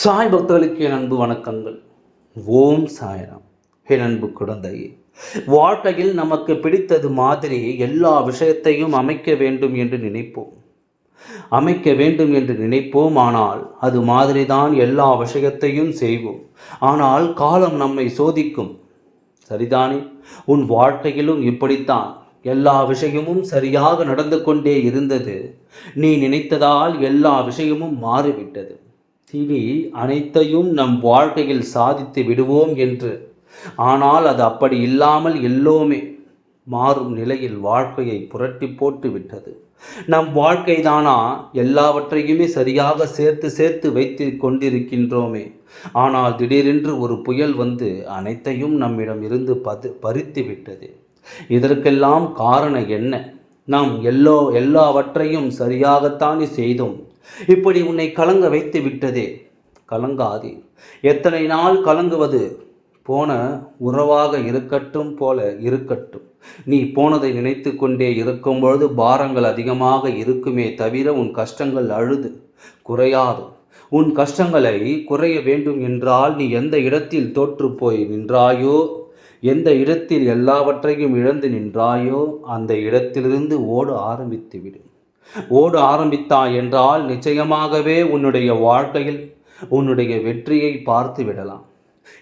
சாய் பக்தர்களுக்கு என் அன்பு வணக்கங்கள். ஓம் சாயராம். என் அன்பு குழந்தையே வாழ்க்கையில் நமக்கு பிடித்தது மாதிரி எல்லா விஷயத்தையும் அமைக்க வேண்டும் என்று நினைப்போம். அமைக்க வேண்டும் என்று நினைப்போம் ஆனால் அது மாதிரி தான் எல்லா விஷயத்தையும் செய்வோம். ஆனால் காலம் நம்மை சோதிக்கும். சரிதானே? உன் வாழ்க்கையிலும் இப்படித்தான். எல்லா விஷயமும் சரியாக நடந்து கொண்டே இருந்தது. நீ நினைத்ததால் எல்லா விஷயமும் மாறிவிட்டது. இனி அனைத்தையும் நம் வாழ்க்கையில் சாதித்து விடுவோம் என்று. ஆனால் அது அப்படி இல்லாமல் எல்லோமே மாறும் நிலையில் வாழ்க்கையை புரட்டி போட்டு விட்டது. நம் வாழ்க்கை தானா எல்லாவற்றையுமே சரியாக சேர்த்து சேர்த்து வைத்து கொண்டிருக்கின்றோமே. ஆனால் திடீரென்று ஒரு புயல் வந்து அனைத்தையும் நம்மிடம் இருந்து பது பறித்து விட்டது. இதற்கெல்லாம் காரணம் என்ன? நாம் எல்லோ எல்லாவற்றையும் சரியாகத்தானே செய்தோம். இப்படி உன்னை கலங்க வைத்து விட்டதே கலங்காதே. எத்தனை நாள் கலங்குவது? போன உறவாக இருக்கட்டும் போல இருக்கட்டும். நீ போனதை நினைத்து கொண்டே இருக்கும் பொழுது பாரங்கள் அதிகமாக இருக்குமே தவிர உன் கஷ்டங்கள் அழுது குறையாது. உன் கஷ்டங்களை குறைய வேண்டும் என்றால் நீ எந்த இடத்தில் தோற்று போய் நின்றாயோ எந்த இடத்தில் எல்லாவற்றையும் இழந்து நின்றாயோ அந்த இடத்திலிருந்து ஓட ஆரம்பித்து விடும் ஓட ஆரம்பித்தாய் என்றால் நிச்சயமாகவே உன்னுடைய வாழ்க்கையில் உன்னுடைய வெற்றியை பார்த்து விடலாம்.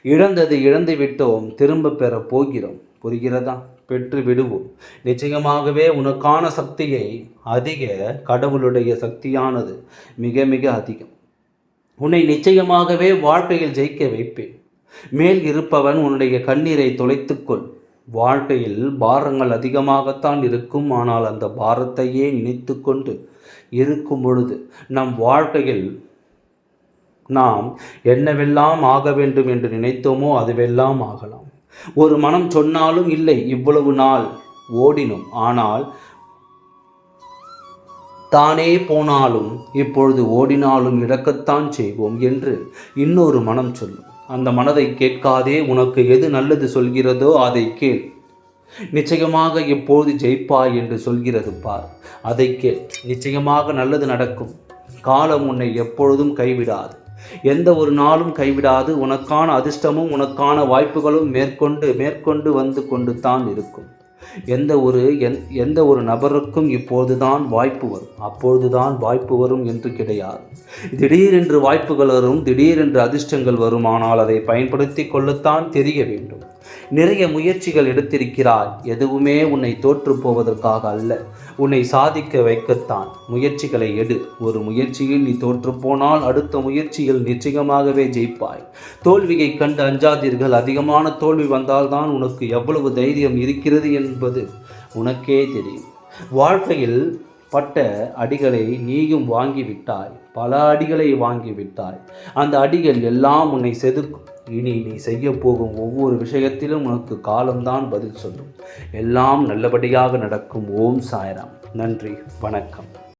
இழந்தது இழந்து விட்டோம் திரும்ப பெற போகிறோம். புரிகிறதா? பெற்று விடுவோம். நிச்சயமாகவே உனக்கான சக்தியை அதிக கடவுளுடைய சக்தியானது மிக மிக அதிகம். உன்னை நிச்சயமாகவே வாழ்க்கையில் ஜெயிக்க வைப்பேன். மேல் இருப்பவன் உன்னுடைய கண்ணீரை தொலைத்துக்கொள். வாழ்க்கையில் பாரங்கள் அதிகமாகத்தான் இருக்கும். ஆனால் அந்த பாரத்தையே நினைத்து கொண்டு இருக்கும் பொழுது நம் வாழ்க்கையில் நாம் என்னவெல்லாம் ஆக வேண்டும் என்று நினைத்தோமோ அதுவெல்லாம் ஆகலாம். ஒரு மனம் சொன்னாலும் இல்லை இவ்வளவு நாள் ஓடினோம். ஆனால் தானே போனாலும் இப்பொழுது ஓடினாலும் இழக்கத்தான் செய்வோம் என்று இன்னொரு மனம் சொல்லும். அந்த மனதை கேட்காதே உனக்கு எது நல்லது சொல்கிறதோ அதை கேள். நிச்சயமாக எப்போது ஜெயிப்பாய் என்று சொல்கிறது பார். அதை கேள். நிச்சயமாக நல்லது நடக்கும். காலம் உன்னை எப்பொழுதும் கைவிடாது. எந்த ஒரு நாளும் கைவிடாது. உனக்கான அதிர்ஷ்டமும் உனக்கான வாய்ப்புகளும் மேற்கொண்டு மேற்கொண்டு வந்து கொண்டு தான் இருக்கும். எந்த ஒரு எந்த ஒரு நபருக்கும் இப்போதுதான் வாய்ப்பு வரும். அப்பொழுதுதான் வாய்ப்பு வரும் என்று கிடையாது. திடீரென்று வாய்ப்புகள் வரும் திடீரென்று அதிர்ஷ்டங்கள் வரும். ஆனால் அதை பயன்படுத்தி கொள்ளத்தான் தெரிய வேண்டும். நிறைய முயற்சிகள் எடுத்திருக்கிறாய் எதுவுமே உன்னை தோற்று போவதற்காக அல்ல. உன்னை சாதிக்க வைக்கத்தான். முயற்சிகளை எடு. ஒரு முயற்சியில் நீ தோற்று போனால் அடுத்த முயற்சியில் நிச்சயமாகவே ஜெயிப்பாய். தோல்வியை கண்டு அஞ்சாதீர்கள். அதிகமான தோல்வி வந்தால்தான் உனக்கு எவ்வளவு தைரியம் இருக்கிறது என்பது உனக்கே தெரியும். வாழ்க்கையில் பட்ட அடிகளை நீயும் வாங்கிவிட்டாய் பல அடிகளை வாங்கிவிட்டாய். அந்த அடிகள் எல்லாம் உன்னை செதுக்கும். இனி நீ செய்ய போகும் ஒவ்வொரு விஷயத்திலும் உனக்கு காலம்தான் பதில் சொல்லும். எல்லாம் நல்லபடியாக நடக்கும் ஓம் சாய்ராம். நன்றி வணக்கம்.